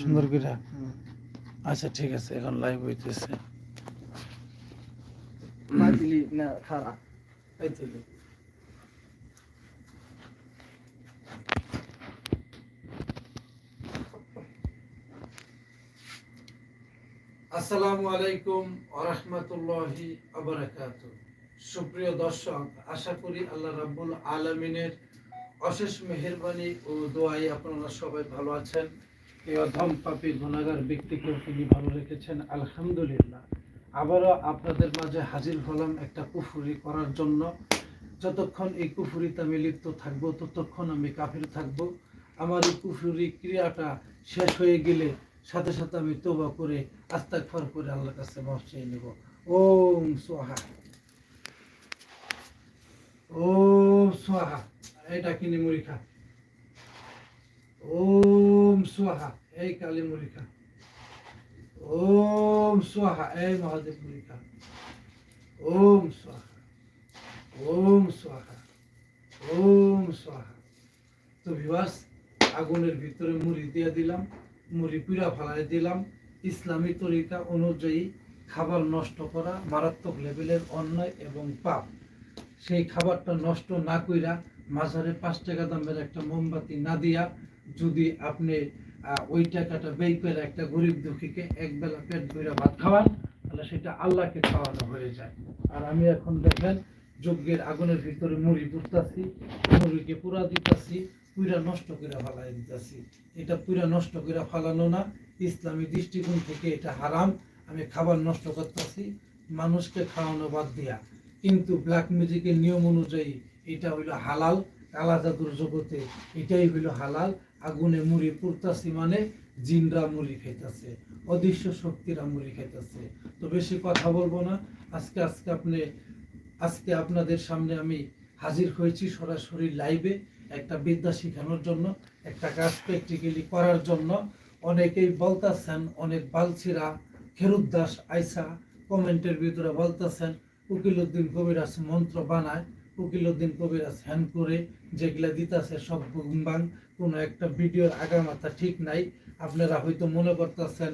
সুন্দর করে? আচ্ছা ঠিক আছে এখন লাইভ হইতেছে। না খারাপ। আসসালামু আলাইকুম ওরহমতুল্লাহি আবরাকাত সুপ্রিয় দর্শক আশা করি আল্লাহ রাব্বুল আলমিনের অশেষ মেহেরবানি ও দোয়াই আপনারা সবাই ভালো আছেন। এই অধম পাপী গুণাগার ব্যক্তিকেও তিনি ভালো রেখেছেন, আলহামদুলিল্লাহ। আবারও আপনাদের মাঝে হাজির হলাম একটা কুফুরি করার জন্য। যতক্ষণ এই কুফুরিতে আমি লিপ্ত থাকব, ততক্ষণ আমি কাফির থাকব। আমার এই কুফুরি ক্রিয়াটা শেষ হয়ে গেলে সাথে সাথে আমি তোবা করে, আস্তাগফার করে আল্লাহর কাছে মাফ চেয়ে নেব। ওম সোহা। ওম সোহা। এটা কিনে মুড়ি খা। ওম সোহা এই কালী খা ওম সোহা এই মহাদেব খা ওম সোহা ওম সোহা ওম সোহা তো বিবাস, আগুনের ভিতরে মুড়ি দিয়ে দিলাম, মুড়ি পিড়া ফালাই দিলাম, ইসলামী তরিকা অনুযায়ী খাবার নষ্ট করা মারাত্মক লেভেলের অন্যায় এবং পাপ। সেই খাবারটা নষ্ট না কইরা মাঝারে পাঁচ টাকা দামের একটা মোমবাতি না দিয়া যদি আপনি ওই টাকাটা ব্যয় করে একটা গরিব দুঃখীকে এক বেলা পেট ভরে ভাত খাওয়ান, তাহলে সেটা আল্লাহকে খাওয়ানো হয়ে যায়। আর আমি এখন দেখেন যজ্ঞের আগুনের ভিতরে মুড়ি পুড়তাছি, মুড়িকে পুরা দিতাছি পুরা নষ্ট করে ফালাই দিতাছি। এটা পুরা নষ্ট করে ফালানো না, ইসলামী দৃষ্টিকোণ থেকে এটা হারাম। আমি খাবার নষ্ট করতেছি, মানুষকে খাওয়ানো বাদ দিয়া। কিন্তু ব্ল্যাক মিউজিকের নিয়ম অনুযায়ী এটা হইল হালাল কালা জাদুর জগতে এটাই হইল হালাল। আগুনে মুড়ি পুড়তাছি মানে জিনরা মুড়ি খাইতেছে, অদৃশ্য শক্তিরা মুড়ি খাইতেছে। তো বেশি কথা বলব না। আজকে আজকে আপনি, আজকে আপনাদের সামনে আমি হাজির হয়েছি সরাসরি লাইভে একটা বিদ্যা শেখানোর জন্য, একটা কাজ প্র্যাকটিক্যালি করার জন্য। অনেকেই বলতেছেন, অনেক বালছিরা, খেরুদ দাস আইসা কমেন্টের ভিতরে বলতেছেন উকিলউদ্দিন কবিরাজ মন্ত্র বানায়। উকিলউদ্দিন কবিরাজ হ্যান করে যেগুলা দিতাছে সব গুম্বাং কোনো একটা ভিডিওর আগামাথা ঠিক নাই। আপনারা হয়তো মনে করতেছেন,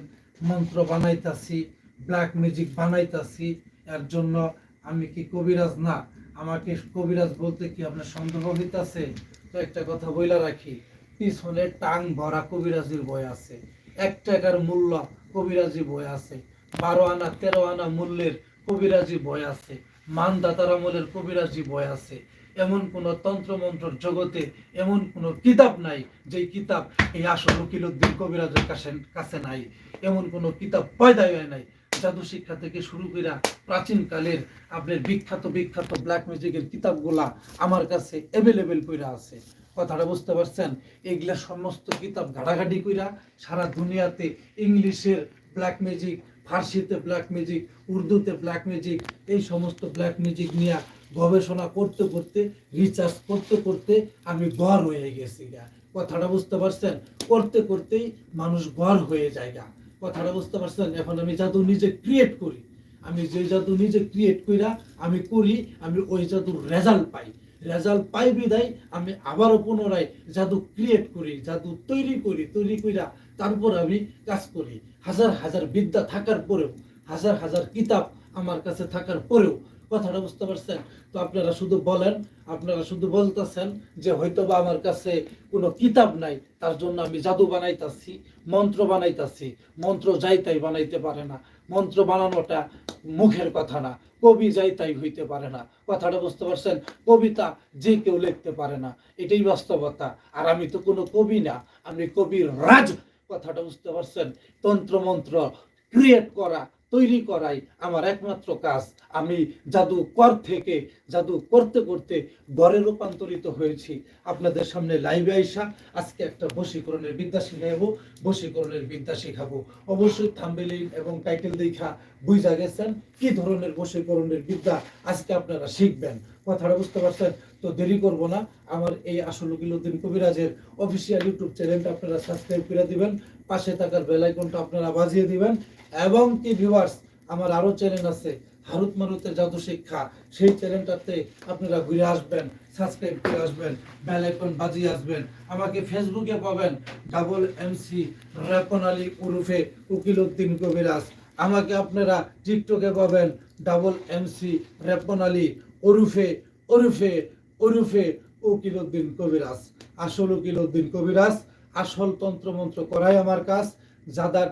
মন্ত্র বানাইতাছি ব্ল্যাক ম্যাজিক বানাইতাছি, এর জন্য আমি কি কবিরাজ? না, আমাকে কবিরাজ বলতে কি আপনার সন্দেহ হইতাছে? তো একটা কথা বইলা রাখি, পিছনে টাং ভরা কবিরাজির বই আছে। এক টাকার মূল্য কবিরাজি বই আছে। বারো আনা, তেরো আনা মূল্যের কবিরাজি বই আছে। মানদাতার আমলের কবিরাজি বই আছে। এমন কোন তন্ত্রমন্ত্রর জগতে এমন কোন কিতাব নাই যে কিতাব এই আসল উকিলউদ্দিন কবিরাজের কাছে কাছে নাই। এমন কোন কিতাব পয়দাই হয় নাই। জাদু শিক্ষা থেকে শুরু করে প্রাচীন কালের আপনার বিখ্যাত বিখ্যাত ব্ল্যাক ম্যাজিকের কিতাবগুলা আমার কাছে অ্যাভেলেবেল কইরা আছে। কথাটা বুঝতে পারছেন? এগুলা সমস্ত কিতাব ঘাটাঘাটি কইরা সারা দুনিয়াতে ইংলিশের ব্ল্যাক ম্যাজিক ফার্সিতে ব্ল্যাক ম্যাজিক উর্দুতে ব্ল্যাক ম্যাজিক এই সমস্ত ব্ল্যাক ম্যাজিক নিয়ে গবেষণা করতে করতে রিসার্চ করতে করতে আমি গড় হয়ে গেছি গা। কথাটা বুঝতে পারছেন? করতে করতেই মানুষ গড় হয়ে যায় গা। কথাটা বুঝতে পারছেন? এখন আমি জাদু নিজে ক্রিয়েট করি। আমি যে জাদু নিজে ক্রিয়েট কইরা আমি করি, আমি ওই জাদুর রেজাল্ট পাই। রেজাল্ট পাই বিদায় আমি আবারও পুনরায় জাদু ক্রিয়েট করি, জাদু তৈরি করি, তৈরি কইরা তারপর আমি কাজ করি। হাজার হাজার বিদ্যা থাকার পরেও, হাজার হাজার কিতাব আমার কাছে থাকার পরেও, কথাটা বুঝতে পারছেন? তো আপনারা শুধু বলেন, আপনারা শুধু বলতেছেন যে হয়তো বা আমার কাছে কোনো কিতাব নাই, তার জন্য আমি জাদু বানাইতাছি, মন্ত্র বানাইতাছি। মন্ত্র যাই তাই বানাইতে পারে না। মন্ত্র বানানোটা মুখের কথা না। কবি যাই তাই হইতে পারে না। কথাটা বুঝতে পারছেন? কবিতা যে কেউ লিখতে পারে না। এটাই বাস্তবতা। আর আমি তো কোনো কবি না। আমি কবির রাজ। কথাটা বুঝতে পারছেন? তন্ত্রমন্ত্র ক্রিয়েট করা তৈরি করাই আমার একমাত্র কাজ। আমি জাদু কর থেকে জাদু করতে করতে গড়ে রূপান্তরিত হয়েছি। আপনাদের সামনে লাইভে আইসা আজকে একটা বশীকরণের বিদ্যা শিখাবো বশীকরণের বিদ্যা শিখাবো। অবশ্যই থাম্বেলিন এবং টাইটেল দেখা বুঝা গেছেন কি ধরনের বশীকরণের বিদ্যা আজকে আপনারা শিখবেন। কথাটা বুঝতে পারছেন? তো দেরি করব না। আমার এই আসল উকিলউদ্দিন কবিরাজের অফিসিয়াল ইউটিউব চ্যানেলটা আপনারা সাবস্ক্রাইব করে দিবেন। পাশে থাকার বেলাইকনটা আপনারা বাজিয়ে দিবেন। এবং কি ভিউয়ার্স আমার আরও চ্যানেল আছে, হারুত মারুতের জাদু শিক্ষা। সেই চ্যানেলটাতে আপনারা ঘুরে আসবেন সাবস্ক্রাইব করে আসবেন বেল আইকন বাজিয়ে আসবেন। আমাকে ফেসবুকে পাবেন ডাবল এমসি রেপন আলী উরুফে উকিল উদ্দিন কবিরাজ। আমাকে আপনারা টিকটকে পাবেন ডাবল এমসি রেপন আলী ওরুফে ওরুফে ওরুফে উকিল উদ্দিন কবিরাজ। আসল উকিল উদ্দিন কবিরাজ। আসল তন্ত্রমন্ত্র করাই আমার কাজ। যাদার,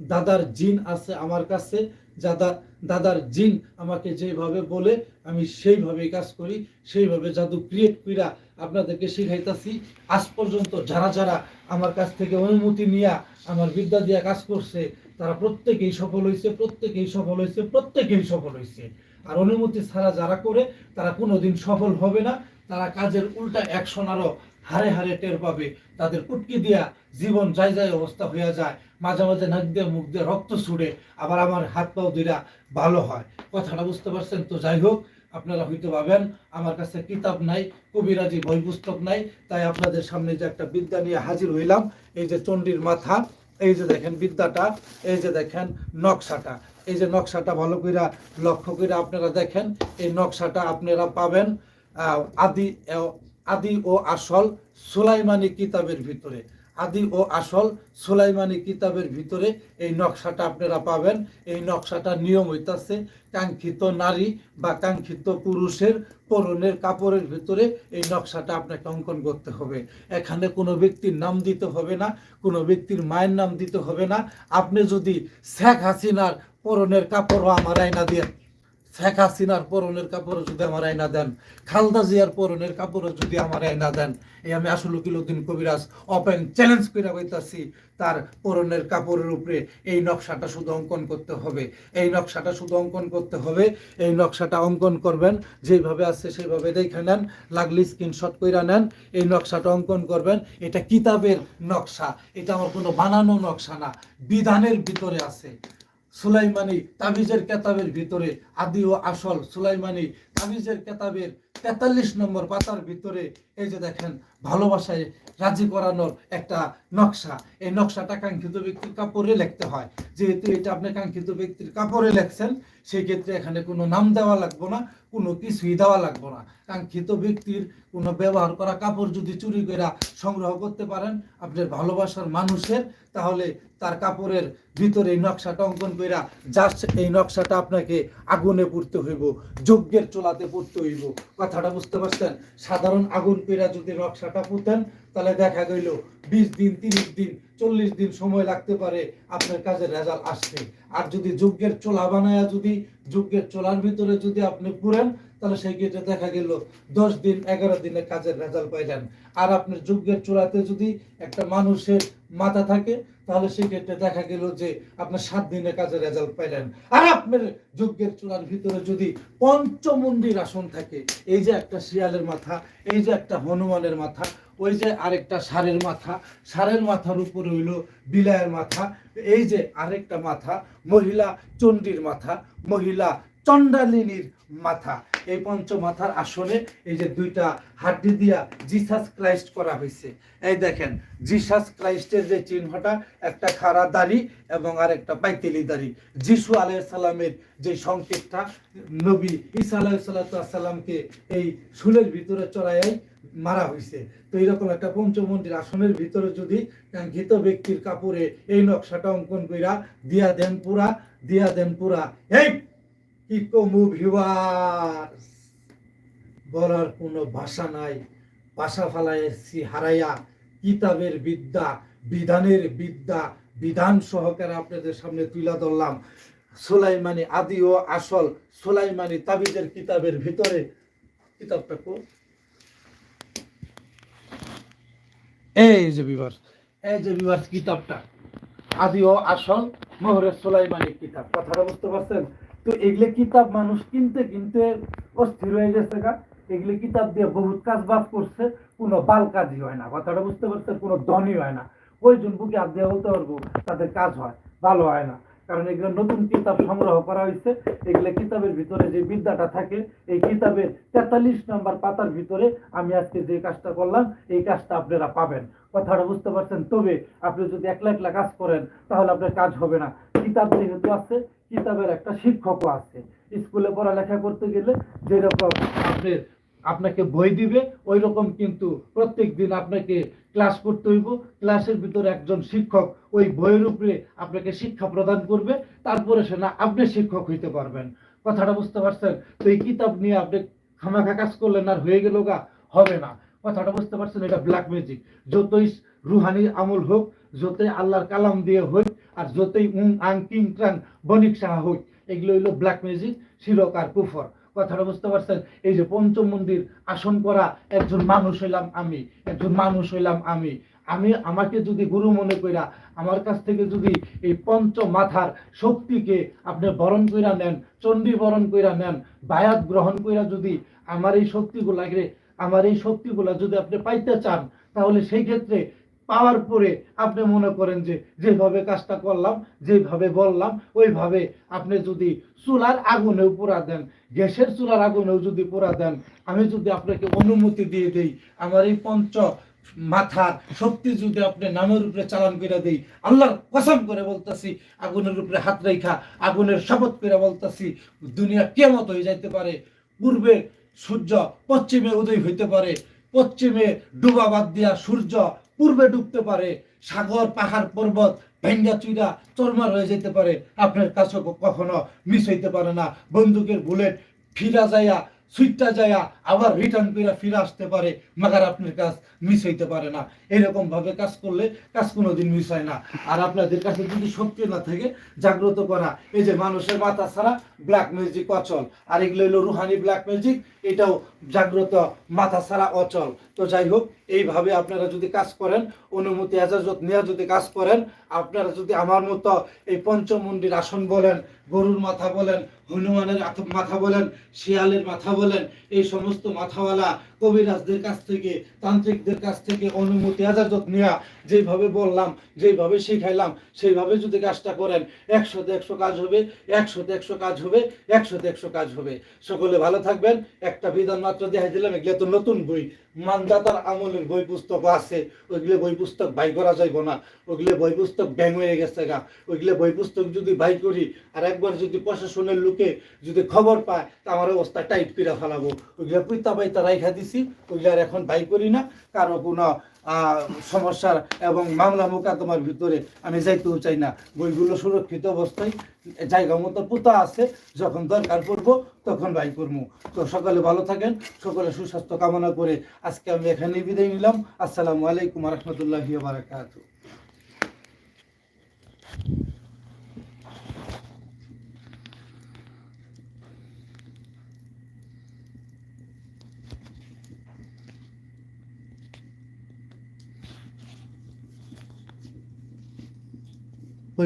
দাদার জিন আছে আমার কাছে দাদা দাদার জিন আমাকে যেভাবে বলে, আমি সেইভাবে কাজ করি, সেইভাবে জাদু ক্রিয়েট কইরা আপনাদেরকে শিখাইতাছি। আজ পর্যন্ত যারা যারা আমার কাছ থেকে অনুমতি নিয়ে আমার বিদ্যা দিয়া কাজ করছে, তারা প্রত্যেকেই সফল হয়েছে প্রত্যেকেই সফল হয়েছে প্রত্যেকেই সফল হয়েছে আর অনুমতি ছাড়া যারা করে, তারা কোনোদিন সফল হবে না। তারা কাজের উল্টা অ্যাকশন আরও হারে হারে টের পাবে, তাদের কুটকি দিয়া জীবন যায় যায় অবস্থা হইয়া যায়। মাঝে মাঝে নাক দিয়ে, মুখ দিয়ে রক্ত ছুড়ে আবার আমার হাত পাও দুইরা ভালো হয়। কথাটা বুঝতে পারছেন তো? যাই হোক, আপনারা হয়তো পাবেন আমার কাছে কিতাব নাই, কবিরাজি বই পুস্তক নাই, তাই আপনাদের সামনে যে একটা বিদ্যা নিয়ে হাজির হইলাম, এই যে চণ্ডীর মাথা, এই যে দেখেন বিদ্যাটা, এই যে দেখেন নকশাটা। এই যে নকশাটা ভালো কইরা লক্ষ্য করে আপনারা দেখেন, এই নকশাটা আপনারা পাবেন আদি আদি ও আসল সুলাইমানি কিতাবের ভিতরে। আদি ও আসল সুলাইমানি কিতাবের ভিতরে এই নকশাটা আপনারা পাবেন। এই নকশাটা নিয়ম হইতাছে কাঙ্ক্ষিত নারী বা কাঙ্ক্ষিত পুরুষের পরনের কাপড়ের ভিতরে এই নকশাটা আপনাকে অঙ্কন করতে হবে। এখানে কোনো ব্যক্তির নাম দিতে হবে না, কোনো ব্যক্তির মায়ের নাম দিতে হবে না। আপনি যদি শেখ হাসিনার পরনের কাপড়ও আমার আয়না দিয়ে শেখ হাসিনার পরনের কাপড় যদি আমার আয়না দেন, খালদা জিয়ার পরনের কাপড় যদি আমার আয়না দেন, এই আমি আসলে কিলুদ্দিন কবিরাজ ওপেন চ্যালেঞ্জ করে বইতাছি তার পরনের কাপড়ের উপরে এই নকশাটা শুধু অঙ্কন করতে হবে। এই নকশাটা শুধু অঙ্কন করতে হবে, এই নকশাটা অঙ্কন করবেন যেভাবে আছে সেইভাবে দেখে নেন, লাগলে স্ক্রিনশট কইরা নেন, এই নকশাটা অঙ্কন করবেন, এটা কিতাবের নকশা, এটা আমার কোনো বানানো নকশা না, বিধানের ভিতরে আছে। সুলাইমানি তাবিজের কেতাবের ভিতরে আদি ও আসল সুলাইমানি তাবিজের কেতাবের তেতাল্লিশ নম্বর পাতার ভিতরে এই যে দেখেন, ভালোবাসায় রাজি করানোর একটা নকশা। এই নকশাটা কাঙ্ক্ষিত ব্যক্তির কাপড়ে লিখতে হয়। যেহেতু এটা আপনি কাঙ্ক্ষিত ব্যক্তির কাপড়ে লেখছেন সেই ক্ষেত্রে এখানে কোনো নাম দেওয়া লাগবে না, কোনো কিছুই দেওয়া লাগবে না। কাঙ্ক্ষিত ব্যক্তির কোনো ব্যবহার করা কাপড় যদি চুরি করে সংগ্রহ করতে পারেন আপনার ভালোবাসার মানুষের, তাহলে তার কাপড়ের ভিতরে এই নকশাটা অঙ্কন কইরা জাস্ট এই নকশাটা আপনাকে আগুনে পুড়তে হইব। যজ্ঞের চোলাতে পুড়তে হইব। কথাটা বুঝতে পারছেন? সাধারণ আগুন কইরা যদি নকশাটা পুঁতেন, তাহলে দেখা গেল বিশ দিন, তিরিশ দিন, চল্লিশ দিন সময় লাগতে পারে আপনার কাজের রেজাল্ট আসতে। আর যদি যজ্ঞের চোলা বানায়া যদি, যজ্ঞের চোলার ভিতরে যদি আপনি পুরেন, তাহলে সেই ক্ষেত্রে দেখা গেল দশ দিন, এগারো দিনে কাজের রেজাল্ট পাইলেন। আর আপনার যজ্ঞের চোলাতে যদি একটা মানুষের মাথা থাকে তাহলে সেই ক্ষেত্রে দেখা গেল যে আপনার সাত দিনে কাজের রেজাল্ট পাইলেন। আর আপনার যজ্ঞের চূড়ার ভিতরে যদি পঞ্চমন্দির আসন থাকে, এই যে একটা শিয়ালের মাথা, এই যে একটা হনুমানের মাথা, ওই যে আরেকটা ষাঁড়ের মাথা ষাঁড়ের মাথার উপরে হইল বিলায়ের মাথা, এই যে আরেকটা মাথা, মহিলা চণ্ডীর মাথা, মহিলা চণ্ডালিনীর মাথা। এই পঞ্চ মাথার আসনে এই যে দুইটা হাড্ডি দিয়া জিসাস ক্রাইস্ট করা হয়েছে এই দেখেন জিসাস ক্রাইস্টের যে চিহ্নটা, একটা খাড়া দাড়ি এবং আর একটা পাইতেলি দাড়ি। যিশু আলাইসাল্লামের যে সংকেতটা, নবী ঈসা আলাইসাল্লামকে এই শুলের ভিতরে চড়াইয়াই মারা হয়েছে তো এইরকম একটা পঞ্চমন্দির আসনের ভিতরে যদি কাঙ্ক্ষিত ব্যক্তির কাপড়ে এই নকশাটা অঙ্কন কইরা দিয়া দেন পুরা, দিয়া দেন পুরা, এই কি কমু বলার কোনো ভাষা নাই। ভাষা ফালাইছি হারাইয়া। কিতাবের বিদ্যা, বিধানের বিদ্যা, বিধান সহকারে আপনাদের সামনে তুলে ধরলাম। সোলাইমানি আদি ও আসল সোলাইমানি তাবিজের কিতাবের ভিতরে। কিতাবটা কো এই যে বিবার এই যে কিতাবটা। আদি ও আসল মোহরে সোলাইমানি কিতাব। কথাটা বুঝতে পারছেন? তো এগুলো কিতাব মানুষ কিনতে কিনতে অস্থির হয়ে গেছে গা। এগুলো কিতাব দিয়ে বহুত কাজ বাজ করছে, কোনো বাল কাজই হয় না। কথাটা বুঝতে পারছেন কোনো ধনই হয় না। কয়জন বুকে হাত দিয়ে বলতে পারব, তাদের কাজ হয়, ভালো হয় না। কারণ এগুলো নতুন কিতাব সংগ্রহ করা হয়েছে। এগুলো কিতাবের ভিতরে যে বিদ্যাটা থাকে, এই কিতাবের তেতাল্লিশ নম্বর পাতার ভিতরে আমি আজকে যে কাজটা করলাম, এই কাজটা আপনারা পাবেন। কথাটা বুঝতে পারছেন? তবে আপনি যদি একলা একলা কাজ করেন, তাহলে আপনার কাজ হবে না। কিতাব যেহেতু আছে, কিতাবের একটা শিক্ষকও আছে। স্কুলে পড়ালেখা করতে গেলে যেরকম আপনি, আপনাকে বই দিবে ওই রকম কিন্তু প্রত্যেক দিন আপনাকে ক্লাস করতে হইব। ক্লাসের ভিতরে একজন শিক্ষক ওই বইয়ের উপরে আপনাকে শিক্ষা প্রদান করবে, তারপরে সে না, আপনি শিক্ষক হইতে পারবেন। কথাটা বুঝতে পারছেন? তো এই কিতাব নিয়ে আপনি খামাখা কাজ করলেন আর হয়ে গেল গা? হবে না। কথাটা বুঝতে পারছেন? এটা ব্ল্যাক ম্যাজিক যতই রুহানি আমল হোক, যতই আল্লাহর কালাম দিয়ে হোক আর যতই উং, আং, কিং ট্রাং বণিক সাহা হোক এগুলো হইল ব্ল্যাক ম্যাজিক শিরকার কুফর। কথাটা বুঝতে পারছেন? এই যে পঞ্চম মন্দির আসন করা, একজন মানুষ হইলাম আমি, একজন মানুষ হইলাম আমি। আমি আমাকে যদি গুরু মনে কইরা, আমার কাছ থেকে যদি এই পঞ্চ মাথার শক্তিকে আপনি বরণ কইরা নেন, চণ্ডী বরণ কইরা নেন, বায়াত গ্রহণ কইরা যদি আমার এই শক্তিগুলাকে, আমার এই শক্তিগুলা যদি আপনি পাইতে চান, তাহলে সেই ক্ষেত্রে পাওয়ার পরে আপনি মনে করেন যে, যেভাবে কাজটা করলাম, যেভাবে বললাম, ওইভাবে আপনি যদি চুলার আগুনেও পোড়া দেন, গ্যাসের চুলার আগুনেও যদি পোড়া দেন, আমি যদি আপনাকে অনুমতি দিয়ে দেই, আমার এই পঞ্চ মাথার শক্তি যদি আপনি নামের উপরে চালান করে দেই, আল্লাহর কসম করে বলতাছি, আগুনের উপরে হাত রেখা আগুনের শপথ করে বলতাছি, দুনিয়া কেমত হয়ে যাইতে পারে, পূর্বে সূর্য পশ্চিমে উদয় হইতে পারে, পশ্চিমে ডুবা বাদ দিয়া সূর্য পূর্বে ডুবতে পারে, সাগর, পাহাড়, পর্বত ভেঙ্গা চুইরা চরমার হয়ে যেতে পারে। আপনার কাছে কখনো মিস হইতে পারে না। বন্দুকের বুলেট ফিরা যাইয়া সুইটটা যাইয়া আবার রিটার্ন করে ফিরে আসতে পারে, মাগার আপনার কাজ মিস হইতে পারে না। এরকম ভাবে কাজ করলে কাজ কোনোদিন মিস হয় না। আর আপনাদের কাছে যদি শক্তি না থাকে, জাগ্রত করা। এই যে মানুষের মাথা ছাড়া ব্ল্যাক ম্যাজিক অচল। আর এগুলো হলো রুহানি ব্ল্যাক ম্যাজিক এটাও জাগ্রত মাথা ছাড়া অচল। তো যাই হোক, এইভাবে আপনারা যদি কাজ করেন, অনুমতি, এজাজত নেওয়া যদি কাজ করেন, আপনারা যদি আমার মতো এই পঞ্চমন্ডির আসন বলেন, গরুর মাথা বলেন, হনুমানের মাথা বলেন, শিয়ালের মাথা বলেন, এই সমস্ত মাথাওয়ালা কবিরাজদের কাছ থেকে, তান্ত্রিকদের কাছ থেকে অনুমতি, এজাজত নেওয়া যেভাবে বললাম, যেভাবে শিখাইলাম, সেইভাবে যদি কাজটা করেন একশো কাজ হবে একশো কাজ হবে একশো কাজ হবে। সকলে ভালো থাকবেন একটা বিধান মাত্র দেখাই দিলাম, এগুলো তো নতুন বই। মানদাতার আমলের বই পুস্তক আছে, ওইগুলো বই পুস্তক বাই করা যাইব না। ওইগুলো বই পুস্তক ব্যাং হয়ে গেছে গা। ওইগুলো বই পুস্তক যদি বাই করি, আর একবার যদি প্রশাসনের লোকে যদি খবর পায়, তা আমার অবস্থা টাইট করে ফেলাবো। ওইগুলো পুইতা পাইতা রাইখা দিছি, ওইগুলো আর এখন বাই করি না। কারও কোনো সমস্যার এবং মামলা মোকাদ্দমার ভিতরে আমি যাইতেও চাই না। বইগুলো সুরক্ষিত অবস্থায়, জায়গা মতো পোতা আছে, যখন দরকার পড়ব তখন বাই করব তো সকলে ভালো থাকেন, সকলে সুস্বাস্থ্য কামনা করে আজকে আমি এখানেই বিদায় নিলাম। আসসালামু আলাইকুম রহমতুল্লাহ বারাকাতু